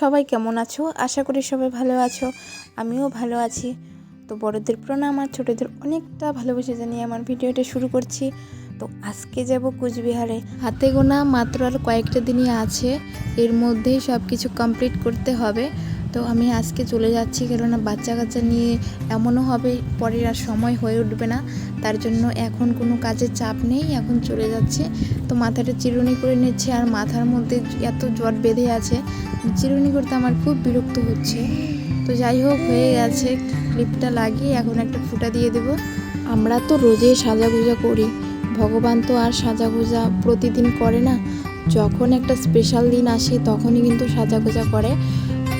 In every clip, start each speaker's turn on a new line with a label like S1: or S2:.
S1: সবাই কেমন আছো? আশা করি সবাই ভালো আছো। আমিও ভালো আছি। তো বড়দের প্রণাম আর ছোটোদের অনেকটা ভালোবেসে জানিয়ে আমার ভিডিওটা শুরু করছি। তো আজকে যাব কুচবিহারে। হাতে গোনা মাত্র আর কয়েকটা দিনই আছে। এর মধ্যেই সব কিছু কমপ্লিট করতে হবে। তো আমি আজকে চলে যাচ্ছি কেননা বাচ্চা কাচ্চা নিয়ে এমনও হবে, পরের আর সময় হয়ে উঠবে না। তার জন্য এখন কোনো কাজের চাপ নেই, এখন চলে যাচ্ছে। তো মাথাটা চিরুনি করে নিচ্ছে আর মাথার মধ্যে এত জ্বর বেঁধে আছে, চিরুনি করতে আমার খুব বিরক্ত হচ্ছে। তো যাই হোক, হয়ে গেছে, ক্লিপটা লাগিয়ে এখন একটা ফুটা দিয়ে দেব। আমরা তো রোজই সাজাগুজা করি, ভগবান তো আর সাজাগুজা প্রতিদিন করে না। যখন একটা স্পেশাল দিন আসে, তখনই কিন্তু সাজাগোজা করে।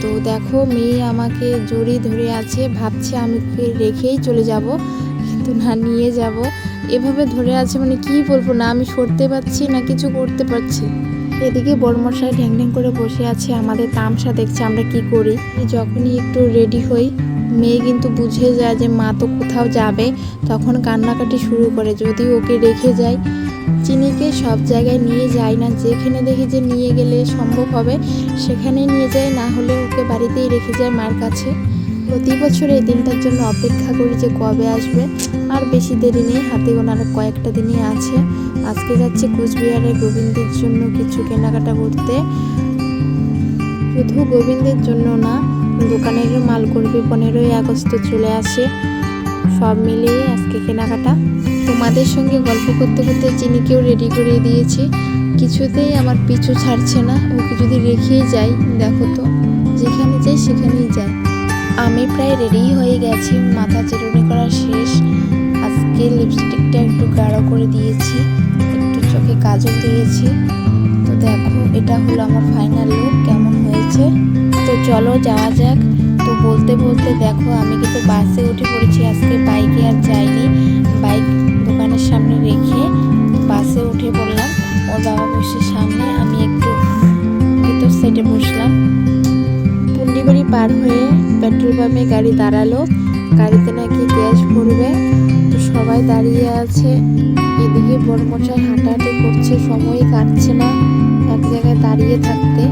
S1: তো দেখো, মেয়ে আমাকে জড়ি ধরে আছে, ভাবছে আমি রেখেই চলে যাব, কিন্তু না, নিয়ে যাব। এভাবে ধরে আছে মানে কি বলব না, আমি সরতে পারছি না, কিছু করতে পারছি এদিকে বড়মশাই ঢ্যাং ঢ্যাং করে বসে আছে, আমাদের তামসা দেখছে আমরা কি করি। যখনই একটু রেডি হই, মেয়ে কিন্তু বুঝে যায় যে মা তো কোথাও যাবে, তখন কান্নাকাটি শুরু করে, যদি ওকে রেখে যায় চিনিকে সব জায়গায় নিয়ে যায় না, যেখানে দেখি যে নিয়ে গেলে সম্ভব হবে সেখানেই নিয়ে যায় না হলে ওকে বাড়িতেই রেখে যায় মার কাছে। প্রতি বছর এই দিনটার জন্য অপেক্ষা করি যে কবে আসবে। আর বেশি দেরি নেই, হাতে গোনার কয়েকটা দিনই আছে। আজকে যাচ্ছে কুচবিহারে গোবিন্দের জন্য কিছু কেনাকাটা করতে। শুধু গোবিন্দের জন্য না দোকানের মাল করবে পনেরোই আগস্ট চলে আসে। সব মিলিয়ে আজকে কেনাকাটা। তোমাদের সঙ্গে গল্প করতে করতে চিনিকেও রেডি করে দিয়েছি। কিছুতেই আমার পিছু ছাড়ছে না, ওকে যদি রেখেই যাই, দেখো তো। যেখানে যাই, সেখানেই যাই। আমি প্রায় রেডি হয়ে গেছি। মাথা চিরুনি করা শেষ। আজকে লিপস্টিকটা একটু গাঢ় করে দিয়েছি। একটু চোখে কাজল দিয়েছি। তো দেখো, এটা হলো আমার ফাইনাল লুক কেমন হয়েছে? তো চলো যাওয়া যাক। তো বলতে বলতে দেখো, আমি কিন্তু বাসে উঠে পড়েছি। আজকে বাইকে আর যাইনি। বাইক দোকানের সামনে রেখে বাসে উঠে পড়লাম। ওর বাবা বসে সামনে, আমি একটু ভিতর সাইডে বসলাম। পুন্ডিবাড়ি পার হয়ে পেট্রোল পাম্পে গাড়ি দাঁড়াল। গাড়িতে নাকি গ্যাস ভরবে তো সবাই দাঁড়িয়ে আছে। এদিকে বড় মশাই হাঁটাহাঁটি করছে। সময় কাটছে না এক জায়গায় দাঁড়িয়ে থাকতে।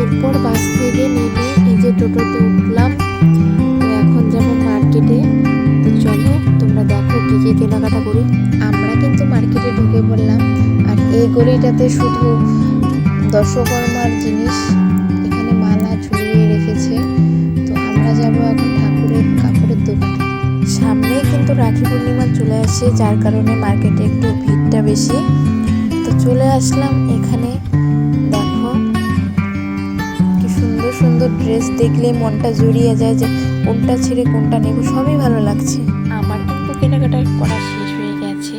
S1: এরপর বাস থেকে নেমে যে টোটোতে উঠলাম। এখন যাব মার্কেটে। তো চলো, তোমরা দেখো কী কী কেনাকাটা করি। আমরা কিন্তু মার্কেটে ঢুকে পড়লাম। আর এই গলিটাতে শুধু দশকর্মার জিনিস রাখি পূর্ণিমা চলে আসে, যার কারণে মার্কেটে একটু ভিড়টা বেশি। তো চলে আসলাম এখানে। দেখো, কি সুন্দর সুন্দর ড্রেস দেখলে মনটা জুড়িয়ে যায় যে কোনটা ছেড়ে কোনটা নেব, সবই ভালো লাগছে। আমার কিন্তু কেনাকাটা করা শেষ হয়ে গেছে।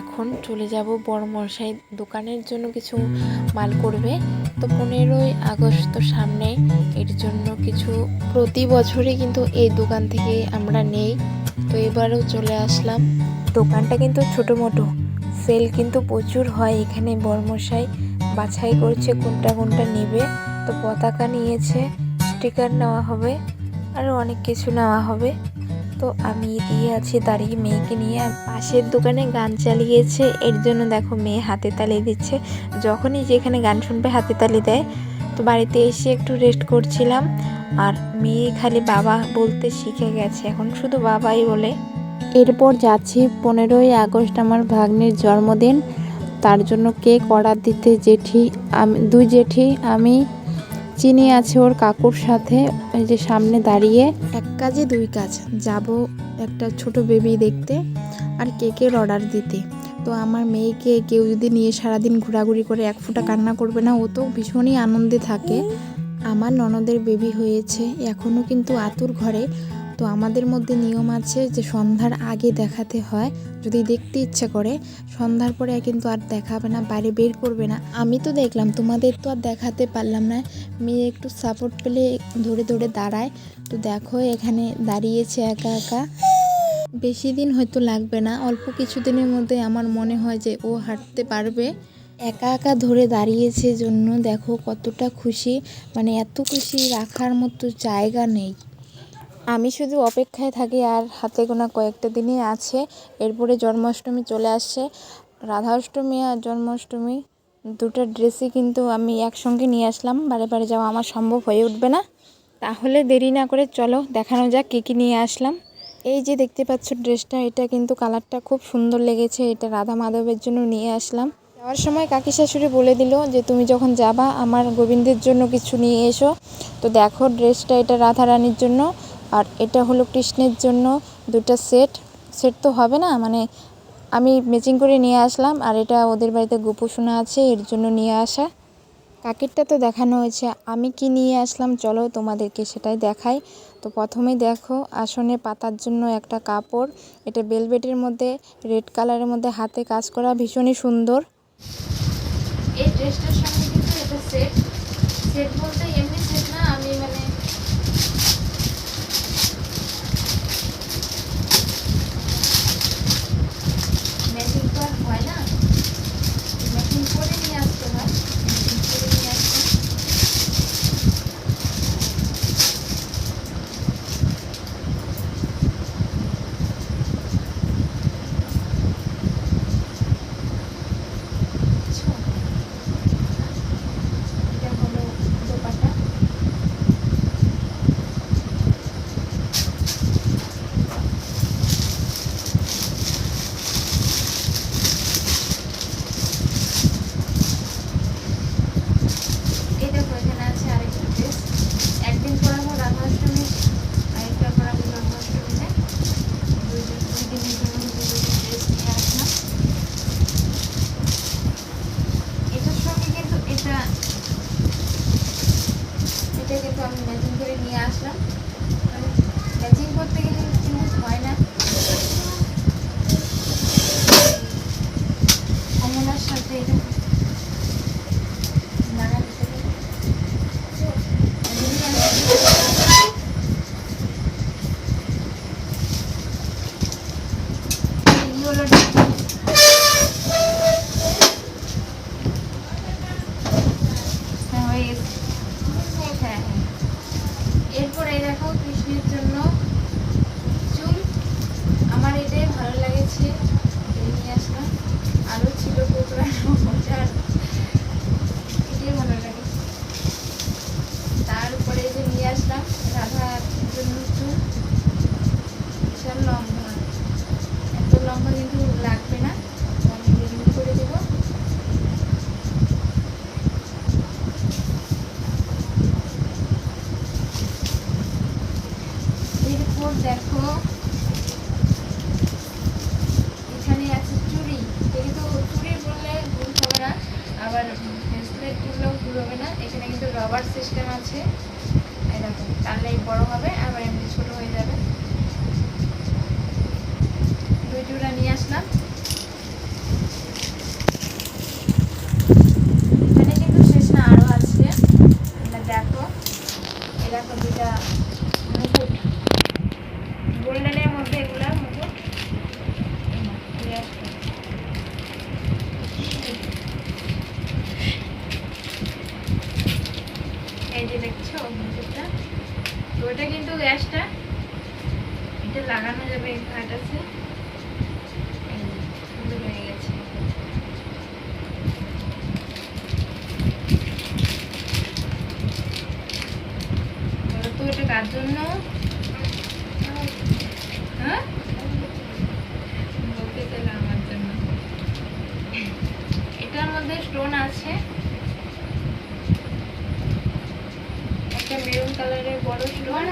S1: এখন চলে যাব বড় মশাই দোকানের জন্য কিছু মাল করবে। তো পনেরোই আগস্ট তো সামনে এর জন্য কিছু প্রতি বছরই কিন্তু এই দোকান থেকে আমরা নেই। তো এবারেও চলে আসলাম। দোকানটা কিন্তু ছোটো মোটো। সেল কিন্তু প্রচুর হয় এখানে বর্মশাই। বাছাই করছে কোনটা কোনটা নেবে। তো পতাকা নিয়েছে, স্টিকার নেওয়া হবে, আরও অনেক কিছু নেওয়া হবে। তো আমি দিয়ে আছি, দাঁড়িয়ে মেয়েকে নিয়ে। পাশের দোকানে গান চালিয়েছে। এর জন্য দেখো মেয়ে হাতে তালি দিচ্ছে। যখনই যেখানে গান শুনবে হাতে তালি দেয়। তো বাড়িতে এসে একটু রেস্ট করছিলাম। আর মেয়ে খালি বাবা বলতে শিখে গেছে এখন শুধু বাবাই বলে। এরপর যাচ্ছি পনেরোই আগস্ট আমার ভাগ্নের জন্মদিন। তার জন্য কেক অর্ডার দিতে জেঠি আমি দুই জেঠি আমি চিনি আছে ওর কাকুর সাথে এই যে সামনে দাঁড়িয়ে। এক কাজে দুই কাজ যাব একটা ছোট বেবি দেখতে আর কেকের অর্ডার দিতে। তো আমার মেয়েকে কেউ যদি নিয়ে সারাদিন ঘোরাঘুরি করে এক ফোঁটা কান্না করবে না, ও তো ভীষণই আনন্দে থাকে। আমার ননদের বেবি হয়েছে এখনও কিন্তু আতুর ঘরে। তো আমাদের মধ্যে নিয়ম আছে যে সন্ধ্যার আগে দেখাতে হয়, যদি দেখতে ইচ্ছা করে। সন্ধ্যার পরে কিন্তু আর দেখাবে না, বাইরে বের করবে না। আমি তো দেখলাম, তোমাদের তো আর দেখাতে পারলাম না। মেয়ে একটু সাপোর্ট পেলে ধরে ধরে দাঁড়ায়। তো দেখো এখানে দাঁড়িয়েছে একা একা। বেশি দিন হয়তো লাগবে না। অল্প কিছুদিনের মধ্যে আমার মনে হয় যে ও হাঁটতে পারবে। একা একা ধরে দাঁড়িয়েছে জন্য দেখো কতটা খুশি। মানে এত খুশি রাখার মতো জায়গা নেই। আমি শুধু অপেক্ষায় থাকি আর হাতে গোনা কয়েকটা দিনই আছে। এরপরে জন্মাষ্টমী চলে আসছে। রাধা অষ্টমী আর জন্মাষ্টমী দুটো ড্রেসই কিন্তু আমি একসঙ্গে নিয়ে আসলাম। বারে বারে যাওয়া আমার সম্ভব হয়ে উঠবে না। তাহলে দেরি না করে চলো, দেখানো যাক কী কী নিয়ে আসলাম। এই যে দেখতে পাচ্ছ ড্রেসটা, এটা কিন্তু কালারটা খুব সুন্দর লেগেছে। এটা রাধা মাধবের জন্য নিয়ে আসলাম। যাওয়ার সময় কাকি শাশুড়ি বলে দিল যে, তুমি যখন যাবা আমার গোবিন্দের জন্য কিছু নিয়ে এসো। তো দেখো ড্রেসটা, এটা রাধা রানীর জন্য। আর এটা হলো কৃষ্ণের জন্য দুটো সেট। সেট তো হবে না মানে আমি ম্যাচিং করে নিয়ে আসলাম। আর এটা ওদের বাড়িতে গোপুসোনা আছে, এর জন্য নিয়ে আসা। কাকিরটা তো দেখানো হয়েছে। আমি কি নিয়ে আসলাম? চলো তোমাদেরকে সেটাই দেখাই। তো প্রথমে দেখো, আসনে পাতার জন্য একটা কাপড়। এটা বেলবেটের মধ্যে রেড কালারের মধ্যে হাতে কাজ করা ভীষণই সুন্দর। এই ড্রেসটার সঙ্গে কিন্তু এটা সেট সেট বলতে এমনি সেট না আমি মানে ম্যাচিং তো আর হয় না ম্যাচিং করে নিয়ে আসতে হয় ম্যাচিং করে নিয়ে আসতে বুঝছ? এটা হলো দোপাটা এই দেখো এখানে আছে আরেকটা ড্রেস একদিন পরাবো রাধাষ্টমী আরেকটা পরাবো জন্মাষ্টমীতে দুই দিন দুই দিনের জন্য কিন্তু দুটো ড্রেস নিয়ে আসলাম এটার সঙ্গে কিন্তু এটা এটা কিন্তু আমি ম্যাচিং করে নিয়ে আসলাম ম্যাচিং করতে গেলে কিন্তু হয় না কমলার সাথে এটা লাগা দিতে হবে। এজন্যই আমি- এই হলো হ্যাঁ হয়ে গেছে হ্যাঁ হ্যাঁ এরপর এই দেখো কৃষ্ণের জন্য চুল আমার এটাই ভালো লেগেছে এই নিয়ে আসলাম আরও ছিল কোকড়া মজার এটাই ভালো লাগে তার উপরে এই যে নিয়ে আসলাম রাধার জন্য চুল বিশাল লম্বা এত লম্বা কিন্তু লাগবে না তো আমি রিমুভ করে দেবো এরপর দেখো এখানে আছে চুড়ি কিন্তু চুড়ি বললে ভুল হবে না আবার ফেসপ্লেট করলেও ভুল হবে না এখানে কিন্তু রবার সিস্টেম আছে। এরকম টানলে বড় হবে আবার এমনি ছোট হয়ে যাবে দুই জোড়া নিয়ে আসলাম এখানে কিন্তু শেষ না আরও আছে এটা দেখো এই দেখো দুইটা মুকুট গোল্ডেনের মধ্যে এগুলা মুকুট এই নাও, এই একটা। এই যে দেখছ মুকুটটা তো ওটা কিন্তু গ্যাসটা এটা লাগানো যাবে এই ঘাট আছে সুন্দর হয়ে গেছে। তো, এটা জন্য? হ্যাঁ? আমার জন্য। এটার মধ্যে স্টোন আছে। একটা মেরুন কালারের বড় স্টোন।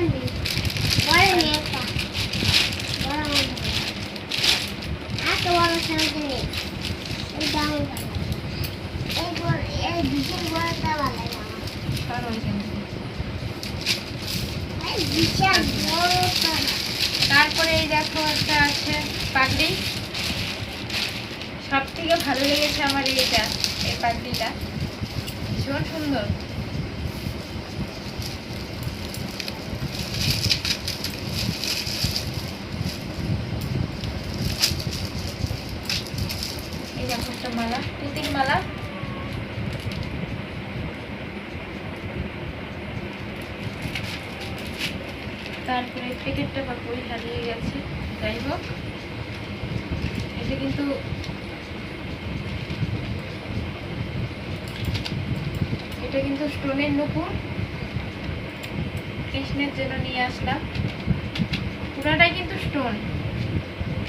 S1: তারপরে এই দেখো একটা আছে পাগড়ি। সব থেকে ভালো লেগেছে আমার এইটা এই পাগড়িটা। ভীষণ সুন্দর এই দেখো একটা মালা তিতির মালা তারপরে প্যাকেটটা বা কই হারিয়ে গেছে, যাই হোক। এটা কিন্তু এটা কিন্তু স্টোনের নুপুর। কৃষ্ণের জন্য নিয়ে আসলাম। পুরাটাই কিন্তু স্টোন।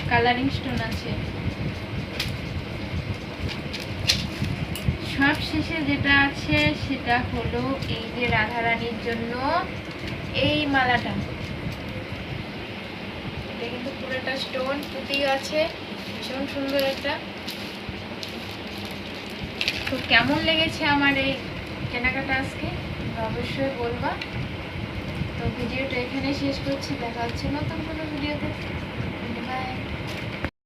S1: কালারিং স্টোন আছে। সব শেষে যেটা আছে সেটা হলো এই যে রাধারানীর জন্য এই মালাটা। এটা কিন্তু পুরোটা স্টোন পুঁতি আছে, ভীষণ সুন্দর একটা। তো কেমন লেগেছে আমার এই কেনাকাটা আজকে? অবশ্যই বলবা। তো ভিডিওটা এখানে শেষ করছি, দেখা হচ্ছে নতুন কোনো ভিডিওতে।